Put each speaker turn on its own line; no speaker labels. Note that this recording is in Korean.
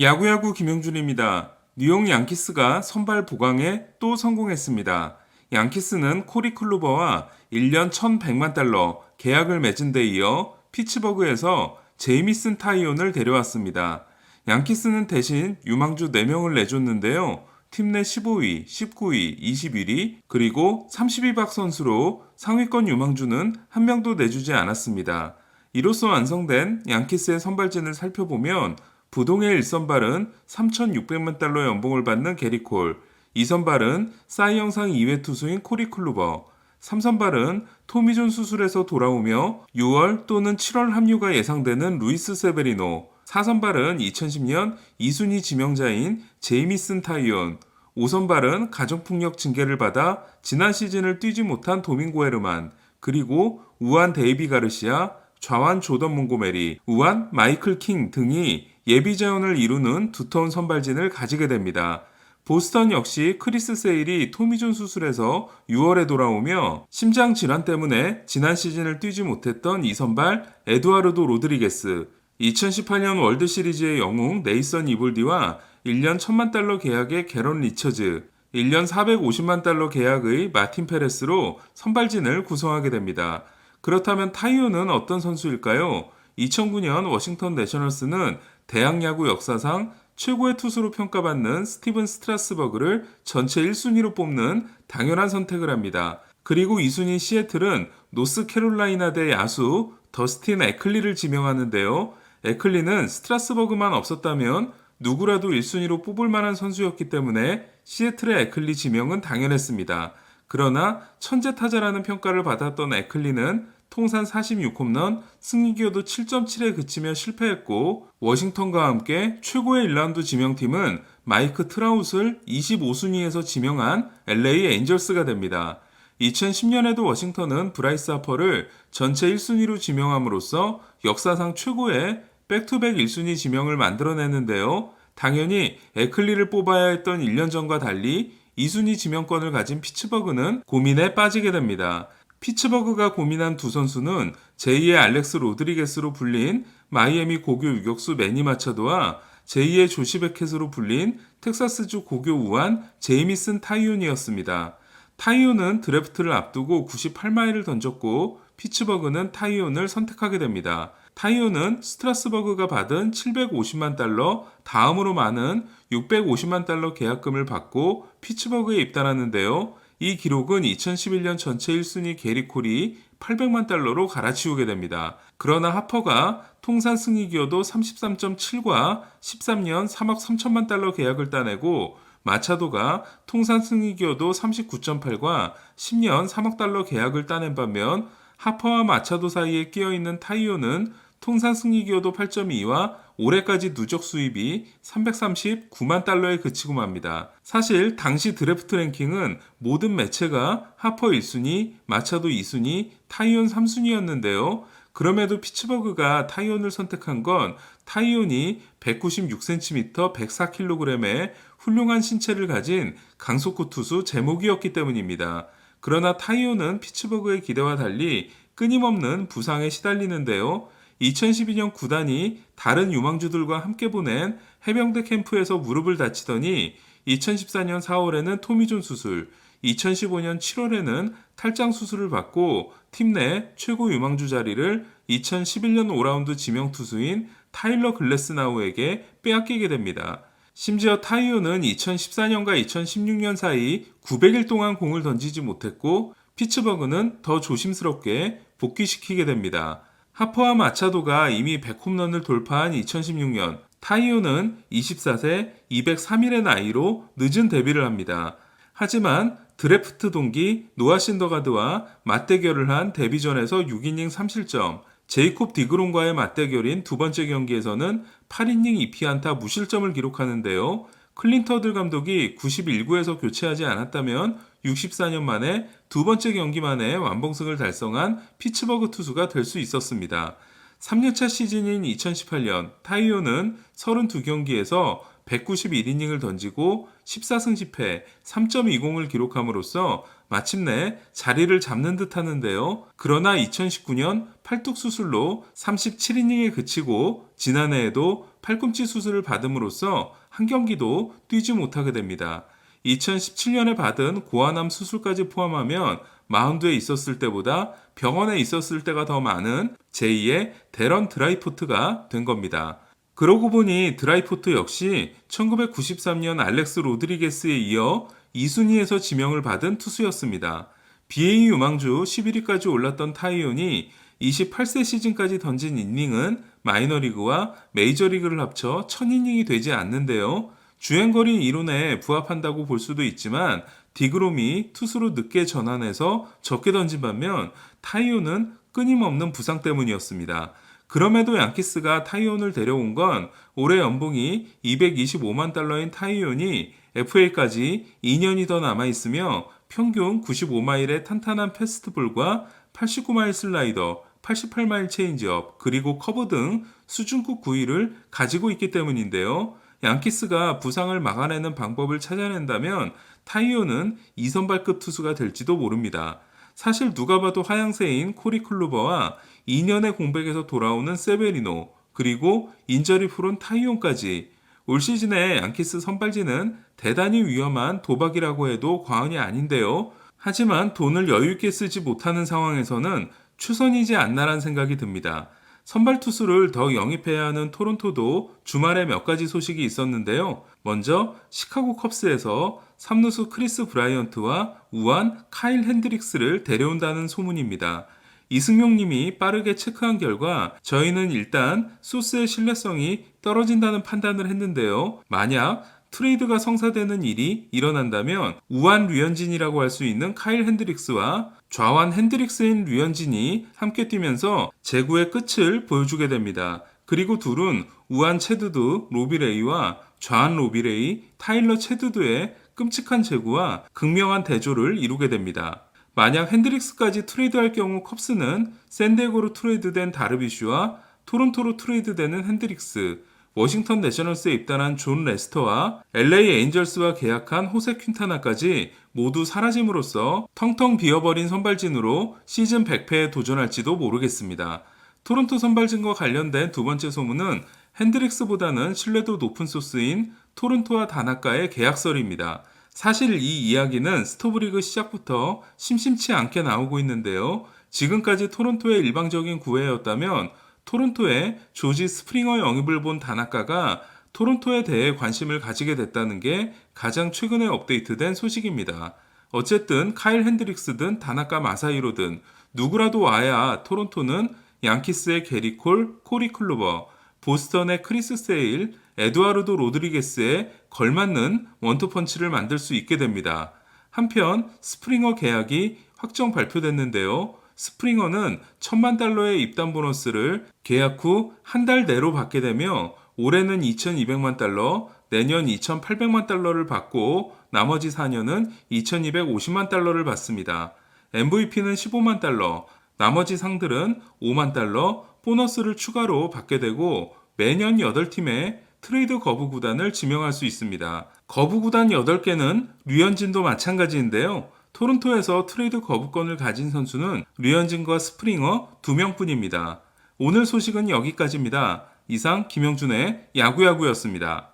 야구야구 김용준입니다. 뉴욕 양키스가 선발 보강에 또 성공했습니다. 양키스는 코리 클루버와 1년 1100만 달러 계약을 맺은 데 이어 피츠버그에서 제이미슨 타이온을 데려왔습니다. 양키스는 대신 유망주 4명을 내줬는데요. 팀 내 15위, 19위, 21위, 그리고 32박 선수로 상위권 유망주는 한 명도 내주지 않았습니다. 이로써 완성된 양키스의 선발진을 살펴보면 부동의 1선발은 3,600만 달러 연봉을 받는 게리콜, 2선발은 사이 영상 2회 투수인 코리 클루버, 3선발은 토미존 수술에서 돌아오며 6월 또는 7월 합류가 예상되는 루이스 세베리노, 4선발은 2010년 2순위 지명자인 제이미슨 타이온, 5선발은 가족폭력 징계를 받아 지난 시즌을 뛰지 못한 도밍고 헤르만, 그리고 우한 데이비 가르시아, 좌완 조던 몽고메리, 우한 마이클 킹 등이 예비 자원을 이루는 두터운 선발진을 가지게 됩니다. 보스턴 역시 크리스 세일이 토미존 수술에서 6월에 돌아오며 심장 질환 때문에 지난 시즌을 뛰지 못했던 이선발 에두아르도 로드리게스, 2018년 월드 시리즈의 영웅 네이선 이볼디와 1년 1000만 달러 계약의 게런 리처즈, 1년 450만 달러 계약의 마틴 페레스로 선발진을 구성하게 됩니다. 그렇다면 타이오는 어떤 선수일까요? 2009년 워싱턴 내셔널스는 대학 야구 역사상 최고의 투수로 평가받는 스티븐 스트라스버그를 전체 1순위로 뽑는 당연한 선택을 합니다. 그리고 2순위 시애틀은 노스 캐롤라이나 대 야수 더스틴 에클리를 지명하는데요. 에클리는 스트라스버그만 없었다면 누구라도 1순위로 뽑을 만한 선수였기 때문에 시애틀의 에클리 지명은 당연했습니다. 그러나 천재 타자라는 평가를 받았던 에클리는 통산 46홈런, 승리 기여도 7.7에 그치며 실패했고 워싱턴과 함께 최고의 1라운드 지명팀은 마이크 트라웃을 25순위에서 지명한 LA 엔젤스가 됩니다. 2010년에도 워싱턴은 브라이스 하퍼를 전체 1순위로 지명함으로써 역사상 최고의 백투백 1순위 지명을 만들어냈는데요. 당연히 에클리를 뽑아야 했던 1년 전과 달리 2순위 지명권을 가진 피츠버그는 고민에 빠지게 됩니다. 피츠버그가 고민한 두 선수는 제2의 알렉스 로드리게스로 불린 마이애미 고교 유격수 매니 마차도와 제2의 조시 베켓으로 불린 텍사스주 고교 우한 제이미슨 타이온이었습니다. 타이온은 드래프트를 앞두고 98마일을 던졌고 피츠버그는 타이온을 선택하게 됩니다. 타이온은 스트라스버그가 받은 750만 달러, 다음으로 많은 650만 달러 계약금을 받고 피츠버그에 입단하는데요. 이 기록은 2011년 전체 1순위 게리콜이 800만 달러로 갈아치우게 됩니다. 그러나 하퍼가 통산 승리 기여도 33.7과 13년 3억 3천만 달러 계약을 따내고 마차도가 통산 승리 기여도 39.8과 10년 3억 달러 계약을 따낸 반면 하퍼와 마차도 사이에 끼어 있는 타이오는 통산 승리 기여도 8.2와 올해까지 누적 수입이 339만 달러에 그치고 맙니다. 사실 당시 드래프트 랭킹은 모든 매체가 하퍼 1순위, 마차도 2순위, 타이온 3순위였는데요. 그럼에도 피츠버그가 타이온을 선택한 건 타이온이 196cm, 104kg의 훌륭한 신체를 가진 강속구 투수 제목이었기 때문입니다. 그러나 타이온은 피츠버그의 기대와 달리 끊임없는 부상에 시달리는데요. 2012년 구단이 다른 유망주들과 함께 보낸 해병대 캠프에서 무릎을 다치더니 2014년 4월에는 토미존 수술, 2015년 7월에는 탈장 수술을 받고 팀 내 최고 유망주 자리를 2011년 5라운드 지명 투수인 타일러 글래스나우에게 빼앗기게 됩니다. 심지어 타이오는 2014년과 2016년 사이 900일 동안 공을 던지지 못했고 피츠버그는 더 조심스럽게 복귀시키게 됩니다. 하퍼와 마차도가 이미 100홈런을 돌파한 2016년 타이오는 24세 203일의 나이로 늦은 데뷔를 합니다. 하지만 드래프트 동기 노아 신더가드와 맞대결을 한 데뷔전에서 6이닝 3실점, 제이콥 디그론과의 맞대결인 두 번째 경기에서는 8이닝 2피안타 무실점을 기록하는데요. 클린터들 감독이 91구에서 교체하지 않았다면 64년 만에 두 번째 경기 만에 완봉승을 달성한 피츠버그 투수가 될 수 있었습니다. 3년차 시즌인 2018년 타이오는 32경기에서 191이닝을 던지고 14승 10패 3.20을 기록함으로써 마침내 자리를 잡는 듯 하는데요. 그러나 2019년 팔뚝 수술로 37이닝에 그치고 지난해에도 팔꿈치 수술을 받음으로써 한 경기도 뛰지 못하게 됩니다. 2017년에 받은 고아남 수술까지 포함하면 마운드에 있었을 때보다 병원에 있었을 때가 더 많은 제2의 데런 드라이포트가 된 겁니다. 그러고 보니 드라이포트 역시 1993년 알렉스 로드리게스에 이어 2순위에서 지명을 받은 투수였습니다. BA 유망주 11위까지 올랐던 타이온이 28세 시즌까지 던진 이닝은 마이너리그와 메이저리그를 합쳐 1000이닝이 되지 않는데요. 주행거리 이론에 부합한다고 볼 수도 있지만 디그롬이 투수로 늦게 전환해서 적게 던진 반면 타이온은 끊임없는 부상 때문이었습니다. 그럼에도 양키스가 타이온을 데려온 건 올해 연봉이 225만 달러인 타이온이 FA까지 2년이 더 남아 있으며 평균 95마일의 탄탄한 패스트볼과 89마일 슬라이더, 88마일 체인지업, 그리고 커브 등 수준급 구위를 가지고 있기 때문인데요. 양키스가 부상을 막아내는 방법을 찾아낸다면 타이오는 2선발급 투수가 될지도 모릅니다. 사실 누가 봐도 하향세인 코리 클루버와 2년의 공백에서 돌아오는 세베리노, 그리고 인저리 프론 타이온까지 올 시즌에 양키스 선발진은 대단히 위험한 도박이라고 해도 과언이 아닌데요. 하지만 돈을 여유있게 쓰지 못하는 상황에서는 추선이지 않나란 생각이 듭니다. 선발 투수를 더 영입해야 하는 토론토도 주말에 몇 가지 소식이 있었는데요. 먼저 시카고 컵스에서 삼루수 크리스 브라이언트와 우한 카일 핸드릭스를 데려온다는 소문입니다. 이승용 님이 빠르게 체크한 결과 저희는 일단 소스의 신뢰성이 떨어진다는 판단을 했는데요. 만약 트레이드가 성사되는 일이 일어난다면 우한 류현진이라고 할 수 있는 카일 핸드릭스와 좌완 핸드릭스인 류현진이 함께 뛰면서 제구의 끝을 보여주게 됩니다. 그리고 둘은 우한 체드드 로비레이와 좌완 로비레이 타일러 체드드의 끔찍한 제구와 극명한 대조를 이루게 됩니다. 만약 핸드릭스까지 트레이드할 경우 컵스는 샌디에고로 트레이드된 다르비슈와 토론토로 트레이드되는 핸드릭스, 워싱턴 내셔널스에 입단한 존 레스터와 LA 에인절스와 계약한 호세 퀸타나까지 모두 사라짐으로써 텅텅 비어버린 선발진으로 시즌 100패에 도전할지도 모르겠습니다. 토론토 선발진과 관련된 두 번째 소문은 핸드릭스보다는 신뢰도 높은 소스인 토론토와 다나카의 계약설입니다. 사실 이 이야기는 스토브리그 시작부터 심심치 않게 나오고 있는데요. 지금까지 토론토의 일방적인 구애였다면 토론토의 조지 스프링어 영입을 본 다나카가 토론토에 대해 관심을 가지게 됐다는 게 가장 최근에 업데이트된 소식입니다. 어쨌든 카일 핸드릭스든 다나카 마사이로든 누구라도 와야 토론토는 양키스의 게리 콜, 코리 클루버, 보스턴의 크리스 세일, 에드와르도 로드리게스에 걸맞는 원투펀치를 만들 수 있게 됩니다. 한편 스프링어 계약이 확정 발표됐는데요. 스프링어는 천만 달러의 입단 보너스를 계약 후 한 달 내로 받게 되며 올해는 2,200만 달러, 내년 2,800만 달러를 받고 나머지 4년은 2,250만 달러를 받습니다. MVP는 15만 달러, 나머지 상들은 5만 달러, 보너스를 추가로 받게 되고 매년 8팀의 트레이드 거부 구단을 지명할 수 있습니다. 거부 구단 8개는 류현진도 마찬가지인데요. 토론토에서 트레이드 거부권을 가진 선수는 류현진과 스프링어 2명뿐입니다. 오늘 소식은 여기까지입니다. 이상 김영준의 야구야구였습니다.